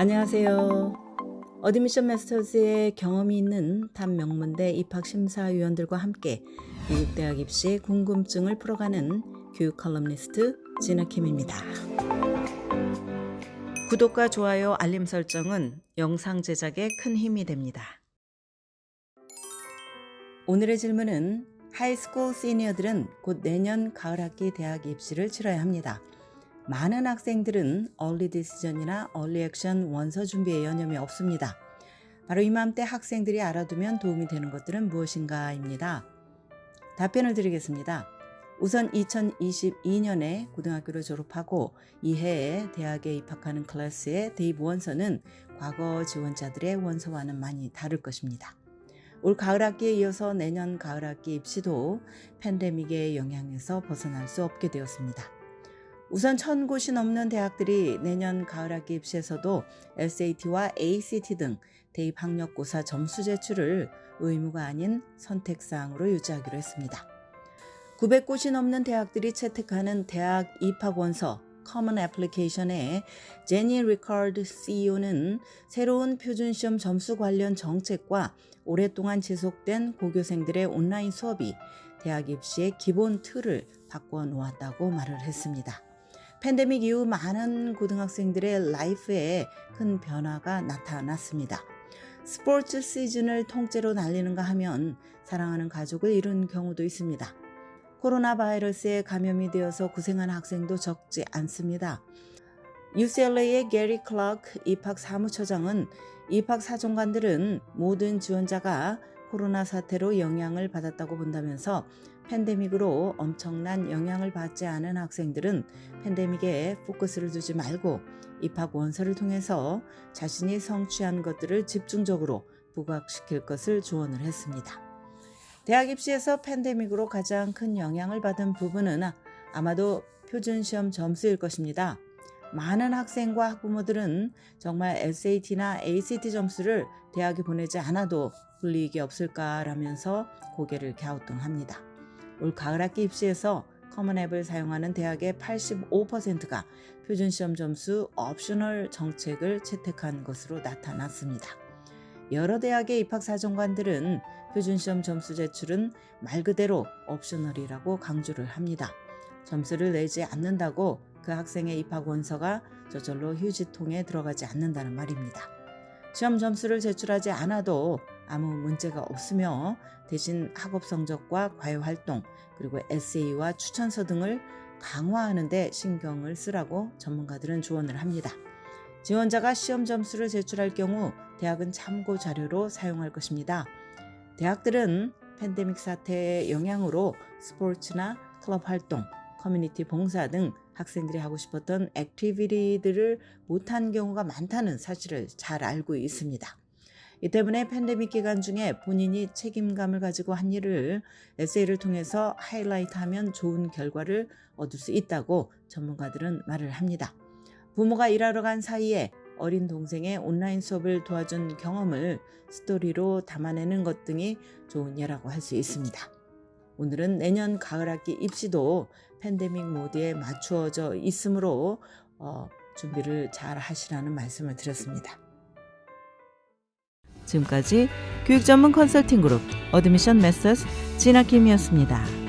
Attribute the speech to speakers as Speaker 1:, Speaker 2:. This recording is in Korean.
Speaker 1: 안녕하세요. 어드미션 마스터즈의 경험이 있는 탑 명문대 입학 심사위원들과 함께 미국 대학 입시 궁금증을 풀어가는 교육 컬럼니스트 진아킴입니다. 구독과 좋아요, 알림 설정은 영상 제작에 큰 힘이 됩니다. 오늘의 질문은 하이스쿨 시니어들은 곧 내년 가을 학기 대학 입시를 치러야 합니다. 많은 학생들은 얼리 디시전이나 얼리 액션 원서 준비에 여념이 없습니다. 바로 이맘때 학생들이 알아두면 도움이 되는 것들은 무엇인가입니다. 답변을 드리겠습니다. 우선 2022년에 고등학교를 졸업하고 이해에 대학에 입학하는 클래스의 대입 원서는 과거 지원자들의 원서와는 많이 다를 것입니다. 올 가을 학기에 이어서 내년 가을 학기 입시도 팬데믹의 영향에서 벗어날 수 없게 되었습니다. 우선 천 곳이 넘는 대학들이 내년 가을 학기 입시에서도 SAT와 ACT 등 대입 학력고사 점수 제출을 의무가 아닌 선택사항으로 유지하기로 했습니다. 900곳이 넘는 대학들이 채택하는 대학 입학 원서 커먼 애플리케이션의 제니 리카드 CEO는 새로운 표준시험 점수 관련 정책과 오랫동안 지속된 고교생들의 온라인 수업이 대학 입시의 기본 틀을 바꿔 놓았다고 말을 했습니다. 팬데믹 이후 많은 고등학생들의 라이프에 큰 변화가 나타났습니다. 스포츠 시즌을 통째로 날리는가 하면 사랑하는 가족을 잃은 경우도 있습니다. 코로나 바이러스에 감염이 되어서 고생한 학생도 적지 않습니다. UCLA의 게리 클라크 입학 사무처장은 입학 사정관들은 모든 지원자가 코로나 사태로 영향을 받았다고 본다면서 팬데믹으로 엄청난 영향을 받지 않은 학생들은 팬데믹에 포커스를 두지 말고 입학 원서를 통해서 자신이 성취한 것들을 집중적으로 부각시킬 것을 조언을 했습니다. 대학 입시에서 팬데믹으로 가장 큰 영향을 받은 부분은 아마도 표준시험 점수일 것입니다. 많은 학생과 학부모들은 정말 SAT나 ACT 점수를 대학에 보내지 않아도 불이익이 없을까라면서 고개를 갸우뚱합니다. 올 가을 학기 입시에서 커먼 앱을 사용하는 대학의 85%가 표준시험 점수 옵셔널 정책을 채택한 것으로 나타났습니다. 여러 대학의 입학 사정관들은 표준시험 점수 제출은 말 그대로 옵셔널이라고 강조를 합니다. 점수를 내지 않는다고 그 학생의 입학 원서가 저절로 휴지통에 들어가지 않는다는 말입니다. 시험 점수를 제출하지 않아도 아무 문제가 없으며 대신 학업 성적과 과외 활동 그리고 에세이와 추천서 등을 강화하는 데 신경을 쓰라고 전문가들은 조언을 합니다. 지원자가 시험 점수를 제출할 경우 대학은 참고 자료로 사용할 것입니다. 대학들은 팬데믹 사태의 영향으로 스포츠나 클럽 활동, 커뮤니티 봉사 등 학생들이 하고 싶었던 액티비티들을 못한 경우가 많다는 사실을 잘 알고 있습니다. 이 때문에 팬데믹 기간 중에 본인이 책임감을 가지고 한 일을 에세이를 통해서 하이라이트하면 좋은 결과를 얻을 수 있다고 전문가들은 말을 합니다. 부모가 일하러 간 사이에 어린 동생의 온라인 수업을 도와준 경험을 스토리로 담아내는 것 등이 좋은 예라고 할 수 있습니다. 오늘은 내년 가을 학기 입시도 팬데믹 모드에 맞추어져 있으므로 어, 준비를 잘 하시라는 말씀을 드렸습니다. 지금까지 교육 전문 컨설팅 그룹 어드미션 메서스 진아킴이었습니다.